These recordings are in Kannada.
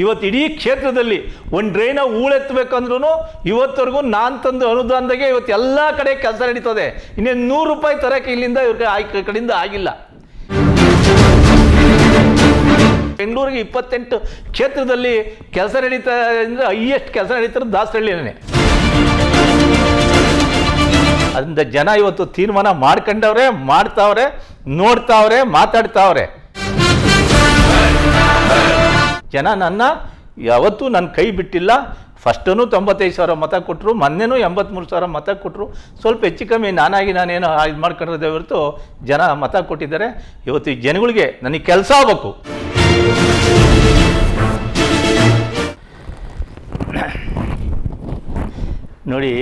ಇವತ್ತು ಇಡೀ ಕ್ಷೇತ್ರದಲ್ಲಿ ಒಂದು ಡ್ರೈನ ಹೂಳೆತ್ತಬೇಕಂದ್ರೂ ಇವತ್ತವರೆಗೂ ನಾನು ತಂದು ಅನುದಾನದಾಗೆ ಇವತ್ತು ಎಲ್ಲ ಕಡೆ ಕೆಲಸ ನಡೀತದೆ. ಇನ್ನೇನು ನೂರು ರೂಪಾಯಿ ತರಕ್ಕೆ ಇಲ್ಲಿಂದ ಇವ್ರ ಆಯ್ಕೆ ಕಡೆಯಿಂದ ಆಗಿಲ್ಲ. ಬೆಂಗಳೂರಿಗೆ ಇಪ್ಪತ್ತೆಂಟು ಕ್ಷೇತ್ರದಲ್ಲಿ ಕೆಲಸ ನಡೀತಾ ಅಂದರೆ ಹೈಯೆಸ್ಟ್ ಕೆಲಸ ನಡೀತಾರೆ ದಾಸರಳ್ಳಿನೇ ಅದರಿಂದ ಜನ ಇವತ್ತು ತೀರ್ಮಾನ ಮಾಡ್ಕೊಂಡವ್ರೆ, ಮಾಡ್ತಾವ್ರೆ, ನೋಡ್ತಾವ್ರೆ, ಮಾತಾಡ್ತಾವ್ರೆ. ಜನ ನನ್ನ ಯಾವತ್ತೂ ನನ್ನ ಕೈ ಬಿಟ್ಟಿಲ್ಲ. ಫಸ್ಟೂ ತೊಂಬತ್ತೈದು ಸಾವಿರ ಮತ ಕೊಟ್ಟರು ಮೊನ್ನೆನೂ ಎಂಬತ್ತ್ಮೂರು ಸಾವಿರ ಮತ ಕೊಟ್ಟರು ಸ್ವಲ್ಪ ಹೆಚ್ಚು ಕಮ್ಮಿ ನಾನಾಗಿ ನಾನೇನು ಇದು ಮಾಡ್ಕೊಂಡಿದ್ದೆ ಹೊರತು ಜನ ಮತ ಕೊಟ್ಟಿದ್ದಾರೆ. ಇವತ್ತು ಈ ಜನಗಳಿಗೆ ನನಗೆ ಕೆಲಸ ಆಗಬೇಕು. ನೋಡಿ,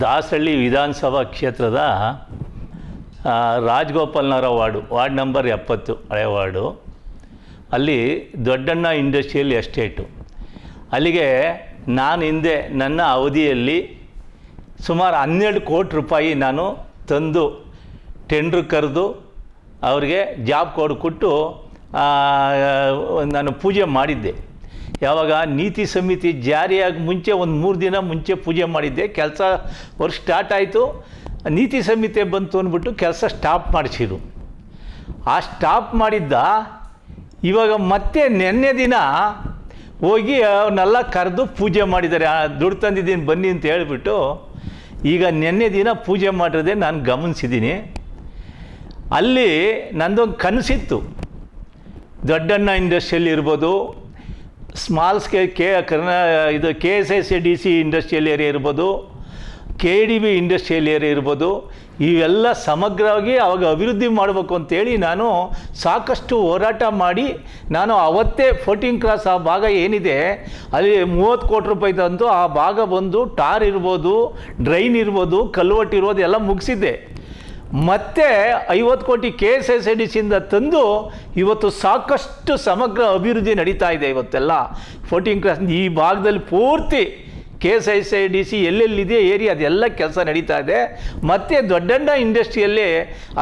ದಾಸಹಳ್ಳಿ ವಿಧಾನಸಭಾ ಕ್ಷೇತ್ರದ ರಾಜಗೋಪಾಲ್ನವರ ವಾರ್ಡು, ವಾರ್ಡ್ ನಂಬರ್ ಎಪ್ಪತ್ತು, ಹಳೆ ವಾರ್ಡು. ಅಲ್ಲಿ ದೊಡ್ಡಣ್ಣ ಇಂಡಸ್ಟ್ರಿಯಲ್ ಎಸ್ಟೇಟು. ಅಲ್ಲಿಗೆ ನಾನು ಹಿಂದೆ ನನ್ನ ಅವಧಿಯಲ್ಲಿ ಸುಮಾರು ಹನ್ನೆರಡು ಕೋಟಿ ರೂಪಾಯಿ ನಾನು ತಂದು ಟೆಂಡ್ರ್ ಕರೆದು ಅವ್ರಿಗೆ ಜಾಬ್ ಕೋಡ್ ಕೊಟ್ಟು ನಾನು ಪೂಜೆ ಮಾಡಿದ್ದೆ. ಯಾವಾಗ ನೀತಿ ಸಮಿತಿ ಜಾರಿಯಾಗಿ ಮುಂಚೆ ಒಂದು ಮೂರು ದಿನ ಮುಂಚೆ ಪೂಜೆ ಮಾಡಿದ್ದೆ. ಕೆಲಸ ವರ್ಷ ಸ್ಟಾರ್ಟ್ ಆಯಿತು. ನೀತಿ ಸಮಿತಿ ಬಂತು ಅಂದ್ಬಿಟ್ಟು ಕೆಲಸ ಸ್ಟಾಪ್ ಮಾಡಿಸಿದ್ರು. ಆ ಸ್ಟಾಪ್ ಮಾಡಿದ್ದ ಇವಾಗ ಮತ್ತೆ ನಿನ್ನೆ ದಿನ ಹೋಗಿ ಅವನ್ನೆಲ್ಲ ಕರೆದು ಪೂಜೆ ಮಾಡಿದ್ದಾರೆ. ದುಡ್ಡು ತಂದಿದ್ದೀನಿ, ಬನ್ನಿ ಅಂತ ಹೇಳಿಬಿಟ್ಟು ಈಗ ನಿನ್ನೆ ದಿನ ಪೂಜೆ ಮಾಡಿರೋದೇ ನಾನು ಗಮನಿಸಿದ್ದೀನಿ. ಅಲ್ಲಿ ನಂದೊಂದು ಕನಸಿತ್ತು. ದೊಡ್ಡಣ್ಣ ಇಂಡಸ್ಟ್ರಿಯಲ್ಲಿ ಇರ್ಬೋದು ಸ್ಮಾಲ್ ಸ್ಕೇಲ್ ಕೆ, ಕರ್ನಾ, ಇದು K S S D C industrial area ಇರ್ಬೋದು K D B industrial area ಇರ್ಬೋದು, ಇವೆಲ್ಲ ಸಮಗ್ರವಾಗಿ ಅವಾಗ ಅಭಿವೃದ್ಧಿ ಮಾಡಬೇಕು ಅಂತೇಳಿ ನಾನು ಸಾಕಷ್ಟು ಹೋರಾಟ ಮಾಡಿ, ನಾನು ಅವತ್ತೇ ಫೋರ್ಟೀನ್ ಕ್ರಾಸ್ ಆ ಭಾಗ ಏನಿದೆ, ಅಲ್ಲಿ ಮೂವತ್ತು ಕೋಟಿ ರೂಪಾಯಿ ತಂದು ಆ ಭಾಗ ಬಂದು ಟಾರ್ ಇರ್ಬೋದು, ಡ್ರೈನ್ ಇರ್ಬೋದು ಕಲ್ವಟ್ ಇರ್ಬೋದು, ಎಲ್ಲ ಮುಗಿಸಿದ್ದೆ. ಮತ್ತೆ ಐವತ್ತು ಕೋಟಿ ಕೆ ಎಸ್ ಎಸ್ ಡಿ ಸಿಯಿಂದ ತಂದು ಇವತ್ತು ಸಾಕಷ್ಟು ಸಮಗ್ರ ಅಭಿವೃದ್ಧಿ ನಡೀತಾ ಇದೆ ಇವತ್ತೆಲ್ಲ. ಫೋರ್ಟೀನ್ ಕ್ರಾಸ್ ಈ ಭಾಗದಲ್ಲಿ ಪೂರ್ತಿ K S I C I D C ಎಲ್ಲೆಲ್ಲಿದೆ area ಅದೆಲ್ಲ ಕೆಲಸ ನಡೀತಾ ಇದೆ. ಮತ್ತು ದೊಡ್ಡಣ್ಣ ಇಂಡಸ್ಟ್ರಿಯಲ್ಲಿ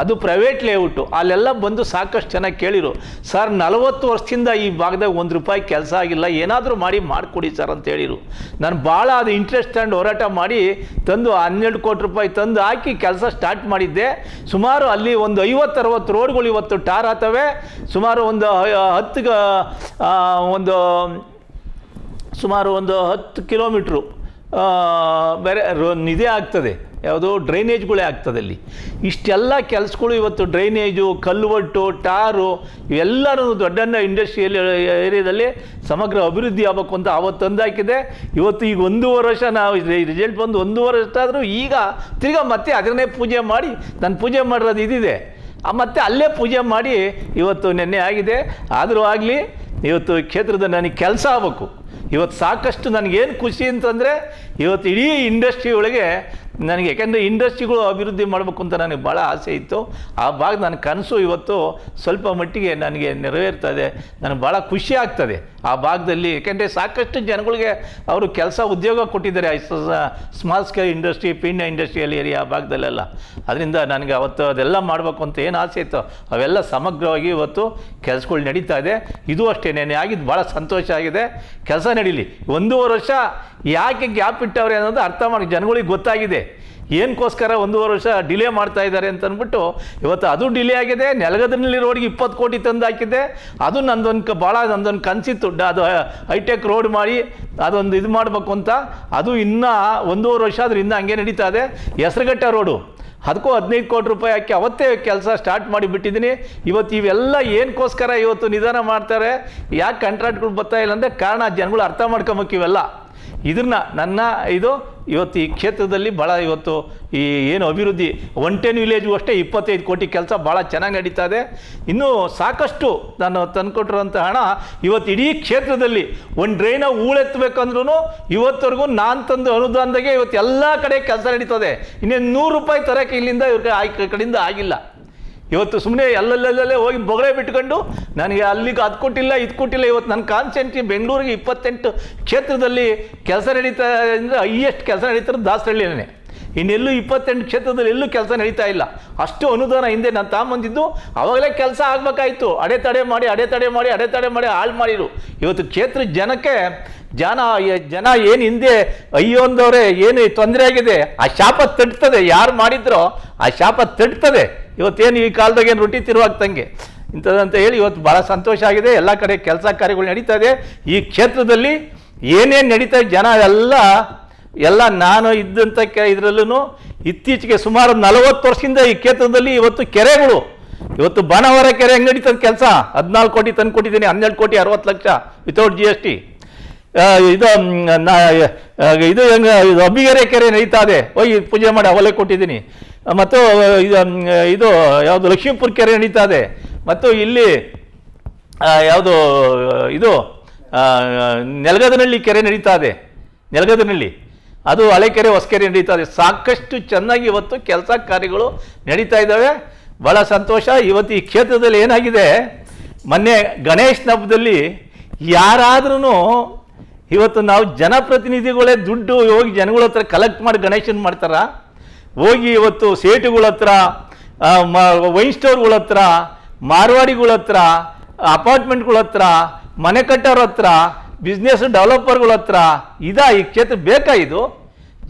ಅದು ಪ್ರೈವೇಟ್ ಲೇಔಟು, ಅಲ್ಲೆಲ್ಲ ಬಂದು ಸಾಕಷ್ಟು ಜನ ಕೇಳಿರು, ಸರ್, ನಲವತ್ತು ವರ್ಷದಿಂದ ಈ ಭಾಗದಾಗ ಒಂದು ರೂಪಾಯಿ ಕೆಲಸ ಆಗಿಲ್ಲ, ಏನಾದರೂ ಮಾಡಿ ಮಾಡಿಕೊಡಿ ಸರ್ ಅಂತ ಹೇಳಿರು. ನಾನು ಭಾಳ ಅದು ಇಂಟ್ರೆಸ್ಟ್ ತಗೊಂಡು ಹೋರಾಟ ಮಾಡಿ ತಂದು ಹನ್ನೆರಡು ಕೋಟಿ ರೂಪಾಯಿ ತಂದು ಹಾಕಿ ಕೆಲಸ ಸ್ಟಾರ್ಟ್ ಮಾಡಿದ್ದೆ. ಸುಮಾರು ಅಲ್ಲಿ ಒಂದು ಐವತ್ತು ಅರವತ್ತು ರೋಡ್ಗಳು ಇವತ್ತು ಟಾರ್ ಆಗ್ತವೆ ಸುಮಾರು ಒಂದು ಹತ್ತು ಒಂದು ಸುಮಾರು ಒಂದು ಹತ್ತು ಕಿಲೋಮೀಟ್ರು ಬೇರೆ ಇದೇ ಆಗ್ತದೆ, ಯಾವುದೋ ಡ್ರೈನೇಜ್ಗಳೇ ಆಗ್ತದೆ ಅಲ್ಲಿ. ಇಷ್ಟೆಲ್ಲ ಕೆಲಸಗಳು ಇವತ್ತು ಡ್ರೈನೇಜು ಕಲ್ಲುವಟ್ಟು ಟಾರು ಇವೆಲ್ಲರೂ ದೊಡ್ಡಣ್ಣ ಇಂಡಸ್ಟ್ರಿಯಲ್ ಏರಿಯಾದಲ್ಲಿ ಸಮಗ್ರ ಅಭಿವೃದ್ಧಿ ಆಗಬೇಕು ಅಂತ ಆವತ್ತು ತಂದಾಕಿದೆ ಇವತ್ತು ಈಗ ಒಂದೂವರೆ ವರ್ಷ ನಾವು ರಿಸಲ್ಟ್ ಬಂದು ಒಂದೂವರೆ ವರ್ಷ ಆದರೂ ಈಗ ತಿರ್ಗಾ ಮತ್ತೆ ಅದನ್ನೇ ಪೂಜೆ ಮಾಡಿ ನಾನು ಪೂಜೆ ಮಾಡಿರೋದು ಇದಿದೆ. ಮತ್ತೆ ಅಲ್ಲೇ ಪೂಜೆ ಮಾಡಿ ಇವತ್ತು ನಿನ್ನೆ ಆಗಿದೆ. ಆದರೂ ಆಗಲಿ, ಇವತ್ತು ಕ್ಷೇತ್ರದ ನನಗೆ ಕೆಲಸ ಆಗಬೇಕು. ಇವತ್ತು ಸಾಕಷ್ಟು ನನಗೇನು ಖುಷಿ ಅಂತಂದರೆ ಇವತ್ತು ಇಡೀ ಇಂಡಸ್ಟ್ರಿ ಒಳಗೆ ನನಗೆ ಯಾಕೆಂದರೆ ಇಂಡಸ್ಟ್ರಿಗಳು ಅಭಿವೃದ್ಧಿ ಮಾಡಬೇಕು ಅಂತ ನನಗೆ ಭಾಳ ಆಸೆ ಇತ್ತು. ಆ ಭಾಗ ನನ್ನ ಕನಸು ಇವತ್ತು ಸ್ವಲ್ಪ ಮಟ್ಟಿಗೆ ನನಗೆ ನೆರವೇರ್ತಾ ಇದೆ. ನನಗೆ ಭಾಳ ಖುಷಿ ಆಗ್ತದೆ ಆ ಭಾಗದಲ್ಲಿ. ಯಾಕೆಂದರೆ ಸಾಕಷ್ಟು ಜನಗಳಿಗೆ ಅವರು ಕೆಲಸ ಉದ್ಯೋಗ ಕೊಟ್ಟಿದ್ದಾರೆ small scale industry Peenya industrial area ಆ ಭಾಗದಲ್ಲೆಲ್ಲ. ಅದರಿಂದ ನನಗೆ ಅವತ್ತು ಅದೆಲ್ಲ ಮಾಡಬೇಕು ಅಂತ ಏನು ಆಸೆ ಇತ್ತು. ಅವೆಲ್ಲ ಸಮಗ್ರವಾಗಿ ಇವತ್ತು ಕೆಲಸಗಳು ನಡೀತಾ ಇದೆ. ಇದು ಅಷ್ಟೇ ನೆನೆ ಆಗಿದ್ದು ಭಾಳ ಸಂತೋಷ ಆಗಿದೆ. ಕೆಲಸ ನಡೀಲಿ. ಒಂದೂವರೆ ವರ್ಷ ಯಾಕೆ ಗ್ಯಾಪ್ ಇಟ್ಟವ್ರೆ ಅನ್ನೋದು ಅರ್ಥ ಮಾಡಿ ಜನಗಳಿಗೆ ಗೊತ್ತಾಗಿದೆ. ಏನಕ್ಕೋಸ್ಕರ ಒಂದೂವರೆ ವರ್ಷ ಡಿಲೇ ಮಾಡ್ತಾ ಇದ್ದಾರೆ ಅಂತ ಅಂದ್ಬಿಟ್ಟು ಇವತ್ತು ಅದು ಡಿಲೇ ಆಗಿದೆ ನೆಲಗದನಲ್ಲಿ ರೋಡ್ಗೆ ಇಪ್ಪತ್ತು ಕೋಟಿ ತಂದು ಹಾಕಿದ್ದೆ ಅದು ನಂದೊಂದು ಭಾಳ ನಂದೊಂದು ಕನಸಿತ್ತು. ಅದು ಹೈಟೆಕ್ ರೋಡ್ ಮಾಡಿ ಅದೊಂದು ಇದು ಮಾಡಬೇಕು ಅಂತ. ಅದು ಇನ್ನೂ ಒಂದೂವರೆ ವರ್ಷ ಆದ್ರೆ ಇನ್ನೂ ಹಂಗೆ ನಡೀತಾ ಇದೆ. ಹೆಸರುಘಟ್ಟ ರೋಡು. ಅದಕ್ಕೂ ಹದಿನೈದು ಕೋಟಿ ರೂಪಾಯಿ ಹಾಕಿ ಅವತ್ತೇ ಕೆಲಸ ಸ್ಟಾರ್ಟ್ ಮಾಡಿ ಬಿಟ್ಟಿದ್ದೀನಿ. ಇವತ್ತು ಇವೆಲ್ಲ ಏನಕ್ಕೋಸ್ಕರ ಇವತ್ತು ನಿಧಾನ ಮಾಡ್ತಾರೆ. ಯಾಕೆ ಕಾಂಟ್ರಾಕ್ಟ್ಗಳು ಬರ್ತಾ ಇಲ್ಲ ಅಂದರೆ ಕಾರಣ ಜನಗಳು ಅರ್ಥ ಮಾಡ್ಕೊಬೇಕು ಇವೆಲ್ಲ. ಇದನ್ನ ನನ್ನ ಇದು ಇವತ್ತು ಈ ಕ್ಷೇತ್ರದಲ್ಲಿ ಭಾಳ ಇವತ್ತು ಈ ಏನು ಅಭಿವೃದ್ಧಿ ಒನ್ ಟೆನ್ ವಿಲೇಜ್ಗೂ ಅಷ್ಟೇ ಇಪ್ಪತ್ತೈದು ಕೋಟಿ ಕೆಲಸ ಭಾಳ ಚೆನ್ನಾಗಿ ನಡೀತಾ ಇದೆ. ಇನ್ನೂ ಸಾಕಷ್ಟು ನಾನು ತಂದುಕೊಟ್ಟಿರೋಂಥ ಹಣ ಇವತ್ತು ಇಡೀ ಕ್ಷೇತ್ರದಲ್ಲಿ ಒಂದು ಡ್ರೈನ ಹೂಳೆತ್ತಬೇಕಂದ್ರೂ ಇವತ್ತವರೆಗೂ ನಾನು ತಂದು ಅನುದಾನದಾಗೆ ಇವತ್ತು ಎಲ್ಲ ಕಡೆ ಕೆಲಸ ನಡೀತದೆ. ಇನ್ನೇನು ನೂರು ರೂಪಾಯಿ ತರಕ್ಕೆ ಇಲ್ಲಿಂದ ಇವ್ರ ಕಡೆಯಿಂದ ಆಗಿಲ್ಲ. ಇವತ್ತು ಸುಮ್ಮನೆ ಅಲ್ಲಲ್ಲಲ್ಲೇ ಹೋಗಿ ಬೊಗಳೆ ಬಿಟ್ಕೊಂಡು ನನಗೆ ಅಲ್ಲಿಗೆ ಅದು ಕೊಟ್ಟಿಲ್ಲ, ಇದು ಕೊಟ್ಟಿಲ್ಲ. ಇವತ್ತು ನನ್ನ ಕಾನ್ಸೆಂಟ್ರಿ ಬೆಂಗಳೂರಿಗೆ ಇಪ್ಪತ್ತೆಂಟು ಕ್ಷೇತ್ರದಲ್ಲಿ ಕೆಲಸ ನಡೀತಾ ಅಂದರೆ ಹೈಯೆಸ್ಟ್ ಕೆಲಸ ನಡೀತಾರೆ ದಾಸರಳ್ಳಿನೇ ಇನ್ನೆಲ್ಲೂ ಇಪ್ಪತ್ತೆಂಟು ಕ್ಷೇತ್ರದಲ್ಲಿ ಎಲ್ಲೂ ಕೆಲಸ ನಡೀತಾ ಇಲ್ಲ. ಅಷ್ಟು ಅನುದಾನ ಹಿಂದೆ ನಾನು ತಾಂಬಂದಿದ್ದು ಅವಾಗಲೇ ಕೆಲಸ ಆಗಬೇಕಾಯ್ತು. ಅಡೆತಡೆ ಮಾಡಿ ಅಡೆತಡೆ ಮಾಡಿ ಅಡೆತಡೆ ಮಾಡಿ ಹಾಳು ಮಾಡಿರು. ಇವತ್ತು ಕ್ಷೇತ್ರ ಜನಕ್ಕೆ ಜನ ಜನ ಏನು ಹಿಂದೆ ಅಯ್ಯೋ ಅಂದವ್ರೆ, ಏನು ತೊಂದರೆ ಆಗಿದೆ? ಆ ಶಾಪ ತಟ್ತದೆ ಯಾರು ಮಾಡಿದ್ರೋ ಆ ಶಾಪ ತಟ್ತದೆ ಇವತ್ತೇನು ಈ ಕಾಲದಾಗ ಏನು ರೊಟ್ಟಿ ತಿರುವಾಗ್ತಂಗೆ ಇಂಥದ್ದಂತ ಹೇಳಿ ಇವತ್ತು ಭಾಳ ಸಂತೋಷ ಆಗಿದೆ. ಎಲ್ಲ ಕಡೆ ಕೆಲಸ ಕಾರ್ಯಗಳು ನಡೀತಾ ಇದೆ. ಈ ಕ್ಷೇತ್ರದಲ್ಲಿ ಏನೇನು ನಡೀತಾ ಜನ ಎಲ್ಲ ಎಲ್ಲ ನಾನು ಇದ್ದಂಥ ಕೆ ಇದರಲ್ಲೂ ಇತ್ತೀಚೆಗೆ ಸುಮಾರು ನಲವತ್ತು ವರ್ಷದಿಂದ ಈ ಕ್ಷೇತ್ರದಲ್ಲಿ ಇವತ್ತು ಕೆರೆಗಳು, ಇವತ್ತು ಬಾಣವರ ಕೆರೆ ಹೆಂಗೆ ನಡೀತದ ಕೆಲಸ? ಹದಿನಾಲ್ಕು ಕೋಟಿ ತಂದು ಕೊಟ್ಟಿದ್ದೀನಿ, ಹನ್ನೆರಡು ಕೋಟಿ ಅರವತ್ತು ಲಕ್ಷ ವಿತೌಟ್ ಜಿ ಎಸ್ ಟಿ ಇದು ಇದು ಹೆಂಗೆ, ಇದು ಅಬ್ಬಿಗೆರೆ ಕೆರೆ ನಡೀತಾ ಇದೆ. ಹೋಗಿ ಪೂಜೆ ಮಾಡಿ ಅವಲೇ ಕೊಟ್ಟಿದ್ದೀನಿ. ಮತ್ತು ಇದು ಯಾವುದು ಲಕ್ಷ್ಮೀಪುರ ಕೆರೆ ನಡೀತಾ ಇದೆ. ಮತ್ತು ಇಲ್ಲಿ ಯಾವುದು, ಇದು ನೆಲ್ಗದನಳ್ಳಿ ನೆಲಗದನಹಳ್ಳಿ ಕೆರೆ ನಡೀತಾ ಇದೆ. ನೆಲಗದನಹಳ್ಳಿ. ಅದು ಹಳೆ ಕೆರೆ ಹೊಸಕೆರೆ ನಡೀತಾ ಇದೆ. ಸಾಕಷ್ಟು ಚೆನ್ನಾಗಿ ಇವತ್ತು ಕೆಲಸ ಕಾರ್ಯಗಳು ನಡೀತಾ ಇದ್ದಾವೆ. ಭಾಳ ಸಂತೋಷ. ಇವತ್ತು ಈ ಕ್ಷೇತ್ರದಲ್ಲಿ ಏನಾಗಿದೆ? ಮೊನ್ನೆ ಗಣೇಶನ ಹಬ್ಬದಲ್ಲಿ ಯಾರಾದ್ರೂ ಇವತ್ತು ನಾವು ಜನಪ್ರತಿನಿಧಿಗಳೇ ದುಡ್ಡು ಹೋಗಿ ಜನಗಳ ಹತ್ರ ಕಲೆಕ್ಟ್ ಮಾಡಿ ಗಣೇಶನ್ ಮಾಡ್ತಾರ? ಹೋಗಿ ಇವತ್ತು ಸೇಟುಗಳ ಹತ್ರ ವೈನ್ ಸ್ಟೋರ್ಗಳ ಹತ್ರ, ಮಾರ್ವಾಡಿಗಳ ಹತ್ರ, ಅಪಾರ್ಟ್ಮೆಂಟ್ಗಳ ಹತ್ರ, ಮನೆ ಕಟ್ಟೋರ ಹತ್ರ ಬಿಸ್ನೆಸ್ ಡೆವಲಪರ್ಗಳ ಹತ್ರ, ಇದಾ ಈ ಕ್ಷೇತ್ರ ಬೇಕಾ ಇದು?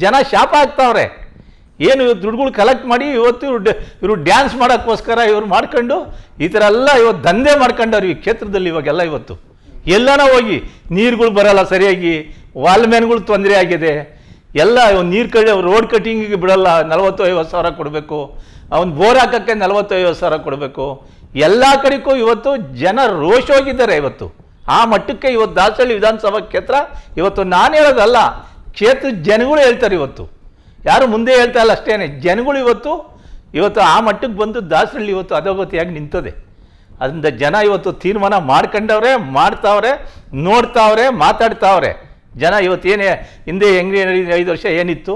ಜನ ಶಾಪ ಆಗ್ತಾವ್ರೆ ಏನು ಇವತ್ತು ದುಡ್ಡುಗಳು ಕಲೆಕ್ಟ್ ಮಾಡಿ ಇವತ್ತು ಇವ್ರು ಡ್ಯಾನ್ಸ್ ಮಾಡೋಕ್ಕೋಸ್ಕರ ಇವ್ರು ಮಾಡ್ಕೊಂಡು, ಈ ಥರ ಎಲ್ಲ ಇವತ್ತು ದಂಧೆ ಮಾಡ್ಕೊಂಡವ್ರು ಈ ಕ್ಷೇತ್ರದಲ್ಲಿ ಇವಾಗೆಲ್ಲ ಇವತ್ತು. ಎಲ್ಲನ ಹೋಗಿ, ನೀರುಗಳು ಬರಲ್ಲ ಸರಿಯಾಗಿ ವಾಲ್ಮ್ಯಾನ್ಗಳು ತೊಂದರೆ ಆಗಿದೆ. ಎಲ್ಲ ನೀರು ಕಡೆ ರೋಡ್ ಕಟ್ಟಿಂಗಿಗೆ ಬಿಡಲ್ಲ ನಲವತ್ತು ಐವತ್ತು ಸಾವಿರ ಕೊಡಬೇಕು. ಅವ್ನು ಬೋರ್ ಹಾಕೋಕ್ಕೆ ನಲವತ್ತು ಐವತ್ತು ಸಾವಿರ ಕೊಡಬೇಕು. ಎಲ್ಲ ಕಡೆಗೂ ಇವತ್ತು ಜನ ರೋಷ ಹೋಗಿದ್ದಾರೆ ಇವತ್ತು. ಆ ಮಟ್ಟಕ್ಕೆ ಇವತ್ತು ದಾಸಹಳ್ಳಿ ವಿಧಾನಸಭಾ ಕ್ಷೇತ್ರ ಇವತ್ತು ನಾನು ಹೇಳೋದಲ್ಲ ಕ್ಷೇತ್ರ ಜನಗಳು ಹೇಳ್ತಾರೆ ಇವತ್ತು. ಯಾರು ಮುಂದೆ ಹೇಳ್ತಾ ಇಲ್ಲ ಅಷ್ಟೇ ಜನಗಳು ಇವತ್ತು ಇವತ್ತು ಆ ಮಟ್ಟಕ್ಕೆ ಬಂದು ದಾಸಹಳ್ಳಿ ಇವತ್ತು ಅಧೋಗತಿಯಾಗಿ ನಿಂತದೆ. ಅದರಿಂದ ಜನ ಇವತ್ತು ತೀರ್ಮಾನ ಮಾಡ್ಕೊಂಡವ್ರೆ, ಮಾಡ್ತಾವ್ರೆ, ನೋಡ್ತಾವ್ರೆ, ಮಾತಾಡ್ತಾವ್ರೆ. ಜನ ಇವತ್ತೇನೇ ಹಿಂದೆ ಹೆಂಗೆ ನಡೀ ಐದು ವರ್ಷ ಏನಿತ್ತು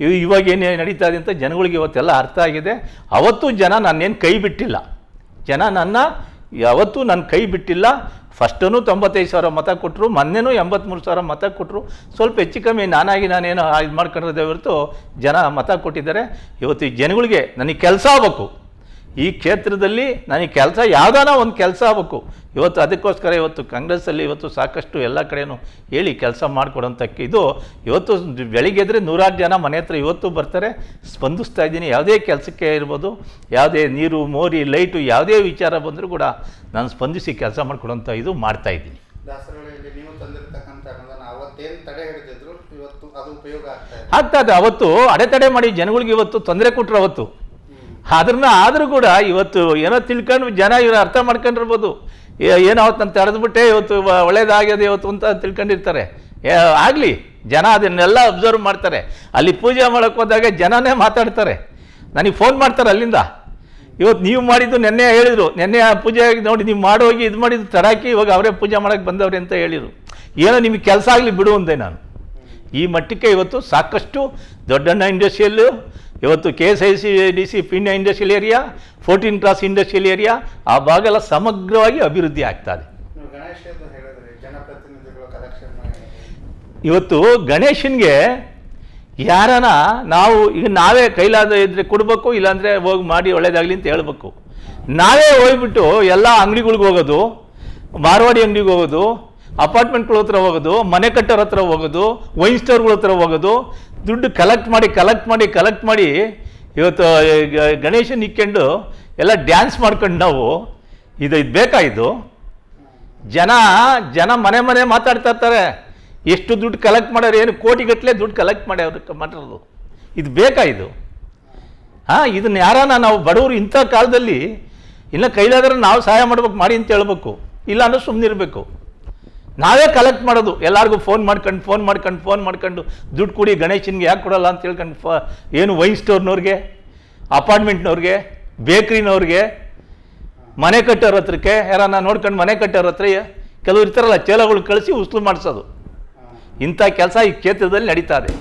ಇವು ಇವಾಗ ಏನು ನಡೀತಾ ಇದೆ ಅಂತ ಜನಗಳಿಗೆ ಇವತ್ತೆಲ್ಲ ಅರ್ಥ ಆಗಿದೆ. ಅವತ್ತು ಜನ ನನ್ನೇನು ಕೈ ಬಿಟ್ಟಿಲ್ಲ. ಜನ ನನ್ನ, ಯಾವತ್ತೂ ನನ್ನ ಕೈ ಬಿಟ್ಟಿಲ್ಲ. ಫಸ್ಟೂ ತೊಂಬತ್ತೈದು ಸಾವಿರ ಮತ ಕೊಟ್ಟರು ಮೊನ್ನೆನೂ ಎಂಬತ್ತ್ಮೂರು ಸಾವಿರ ಮತ ಕೊಟ್ಟರು ಸ್ವಲ್ಪ ಹೆಚ್ಚು ಕಮ್ಮಿ ನಾನಾಗಿ ನಾನೇನು ಇದು ಮಾಡ್ಕೊಂಡಿರೋದೇ ಹೊರತು ಜನ ಮತ ಕೊಟ್ಟಿದ್ದಾರೆ. ಇವತ್ತು ಈ ಜನಗಳಿಗೆ ನನಗೆ ಕೆಲಸ ಆಗಬೇಕು. ಈ ಕ್ಷೇತ್ರದಲ್ಲಿ ನನಗೆ ಕೆಲಸ ಯಾವುದಾನ ಒಂದು ಕೆಲಸ ಆಗಬೇಕು. ಇವತ್ತು ಅದಕ್ಕೋಸ್ಕರ ಇವತ್ತು ಕಾಂಗ್ರೆಸ್ಸಲ್ಲಿ ಇವತ್ತು ಸಾಕಷ್ಟು ಎಲ್ಲ ಕಡೆಯೂ ಹೇಳಿ ಕೆಲಸ ಮಾಡಿಕೊಡೋಂಥ ಇದು ಇವತ್ತು ಬೆಳಿಗ್ಗೆ ಎದ್ರೆ ನೂರಾರು ಜನ ಮನೆ ಹತ್ರ ಇವತ್ತು ಬರ್ತಾರೆ ಸ್ಪಂದಿಸ್ತಾ ಇದ್ದೀನಿ. ಯಾವುದೇ ಕೆಲಸಕ್ಕೆ ಇರ್ಬೋದು ಯಾವುದೇ ನೀರು ಮೋರಿ ಲೈಟು ಯಾವುದೇ ವಿಚಾರ ಬಂದರೂ ಕೂಡ ನಾನು ಸ್ಪಂದಿಸಿ ಕೆಲಸ ಮಾಡಿಕೊಡೋಂಥ ಇದು ಮಾಡ್ತಾ ಇದ್ದೀನಿ. ಆಗ್ತಾ ಇದೆ. ಅವತ್ತು ಅಡೆತಡೆ ಮಾಡಿ ಜನಗಳಿಗೆ ಇವತ್ತು ತೊಂದರೆ ಕೊಟ್ಟರು ಅವತ್ತು. ಅದನ್ನ ಆದರೂ ಕೂಡ ಇವತ್ತು ಏನೋ ತಿಳ್ಕೊಂಡು ಜನ ಇವ್ರು ಅರ್ಥ ಮಾಡ್ಕೊಂಡಿರ್ಬೋದು. ಏನೋ ಅವತ್ತು ನಾನು ತಡೆದ್ಬಿಟ್ಟೆ, ಇವತ್ತು ಒಳ್ಳೇದಾಗ್ಯದೆ ಇವತ್ತು ಅಂತ ತಿಳ್ಕೊಂಡಿರ್ತಾರೆ. ಆಗಲಿ, ಜನ ಅದನ್ನೆಲ್ಲ ಅಬ್ಸರ್ವ್ ಮಾಡ್ತಾರೆ. ಅಲ್ಲಿ ಪೂಜೆ ಮಾಡೋಕ್ಕೆ ಹೋದಾಗ ಜನನೇ ಮಾತಾಡ್ತಾರೆ. ನನಗೆ ಫೋನ್ ಮಾಡ್ತಾರೆ ಅಲ್ಲಿಂದ. ಇವತ್ತು ನೀವು ಮಾಡಿದ್ದು ನೆನ್ನೆ ಹೇಳಿದರು. ನೆನ್ನೆ ಪೂಜೆ ನೋಡಿ ನೀವು ಮಾಡೋಗಿ ಇದು ಮಾಡಿದ್ದು ತಡಾಕಿ ಇವಾಗ ಅವರೇ ಪೂಜೆ ಮಾಡೋಕ್ಕೆ ಬಂದವ್ರೆ ಅಂತ ಹೇಳಿದರು. ಏನೋ ನಿಮಗೆ ಕೆಲಸ ಆಗಲಿ ಬಿಡು ಅಂದೆ ನಾನು. ಈ ಮಟ್ಟಕ್ಕೆ ಇವತ್ತು ಸಾಕಷ್ಟು ದೊಡ್ಡಣ್ಣ ಇಂಡಸ್ಟ್ರಿಯಲ್ಲು ಇವತ್ತು K S I C D C Peenya industrial area fourteen cross industrial area ಆ ಭಾಗ ಎಲ್ಲ ಸಮಗ್ರವಾಗಿ ಅಭಿವೃದ್ಧಿ ಆಗ್ತಾ ಇದೆ ಇವತ್ತು ಗಣೇಶನ್ಗೆ ಯಾರನ ನಾವು ಈಗ ನಾವೇ ಕೈಲಾದ ಇದ್ರೆ ಕೊಡಬೇಕು ಇಲ್ಲಾಂದರೆ ಹೋಗಿ ಮಾಡಿ ಒಳ್ಳೇದಾಗಲಿ ಅಂತ ಹೇಳ್ಬೇಕು. ನಾವೇ ಹೋಗ್ಬಿಟ್ಟು ಎಲ್ಲ ಅಂಗಡಿಗಳಿಗೆ ಹೋಗೋದು ಮಾರ್ವಾಡಿ ಅಂಗಡಿಗೆ ಹೋಗೋದು ಅಪಾರ್ಟ್ಮೆಂಟ್ಗಳ ಹತ್ರ ಹೋಗೋದು, ಮನೆ ಕಟ್ಟೋರ ಹತ್ರ ಹೋಗೋದು ವೈನ್ ಸ್ಟೋರ್ಗಳ ಹತ್ರ ಹೋಗೋದು, ದುಡ್ಡು ಕಲೆಕ್ಟ್ ಮಾಡಿ ಕಲೆಕ್ಟ್ ಮಾಡಿ ಕಲೆಕ್ಟ್ ಮಾಡಿ ಇವತ್ತು ಗಣೇಶನ ಇಕ್ಕೊಂಡು ಎಲ್ಲ ಡ್ಯಾನ್ಸ್ ಮಾಡ್ಕೊಂಡು ನಾವು ಇದು ಇದು ಬೇಕಾ ಇದು? ಜನ ಜನ ಮನೆ ಮನೆ ಮಾತಾಡ್ತಾ ಇರ್ತಾರೆ. ಎಷ್ಟು ದುಡ್ಡು ಕಲೆಕ್ಟ್ ಮಾಡ್ಯಾರ, ಏನು ಕೋಟಿಗಟ್ಟಲೆ ದುಡ್ಡು ಕಲೆಕ್ಟ್ ಮಾಡಿ ಮಾಡ್ಯಾವ್ರು ಮಾಡಿರೋದು. ಇದು ಬೇಕಾ ಇದು? ಹಾಂ, ಇದನ್ನ ಯಾರನ್ನ ನಾವು ಬಡವರು ಇಂಥ ಕಾಲದಲ್ಲಿ ಇಲ್ಲ ಕೈಲಾದ್ರೆ ನಾವು ಸಹಾಯ ಮಾಡ್ಬೇಕು, ಮಾಡಿ ಅಂತ ಹೇಳ್ಬೇಕು. ಇಲ್ಲ ಅಂದ್ರೆ ಸುಮ್ಮನಿರಬೇಕು ನಾವೇ ಕಲೆಕ್ಟ್ ಮಾಡೋದು. ಎಲ್ಲರಿಗೂ ಫೋನ್ ಮಾಡ್ಕೊಂಡು ಫೋನ್ ಮಾಡ್ಕೊಂಡು ಫೋನ್ ಮಾಡ್ಕೊಂಡು ದುಡ್ಡು ಕೊಡಿ ಗಣೇಶನ್ಗೆ ಯಾಕೆ ಕೊಡಲ್ಲ ಅಂತ ಹೇಳ್ಕೊಂಡು ಫ, ಏನು ವೈನ್ ಸ್ಟೋರ್ನವ್ರಿಗೆ ಅಪಾರ್ಟ್ಮೆಂಟ್ನವ್ರಿಗೆ ಬೇಕ್ರಿನವ್ರಿಗೆ ಮನೆ ಕಟ್ಟೋರ ಹತ್ರಕ್ಕೆ, ಯಾರನ್ನ ನೋಡ್ಕೊಂಡು ಮನೆ ಕಟ್ಟೋರ ಹತ್ರ ಕೆಲವ್ರು ಇರ್ತಾರಲ್ಲ, ಚೇಲಗಳು ಕಳಿಸಿ ಉಸ್ಲು ಮಾಡಿಸೋದು. ಇಂಥ ಕೆಲಸ ಈ ಕ್ಷೇತ್ರದಲ್ಲಿ ನಡೀತಾ ಇದೆ.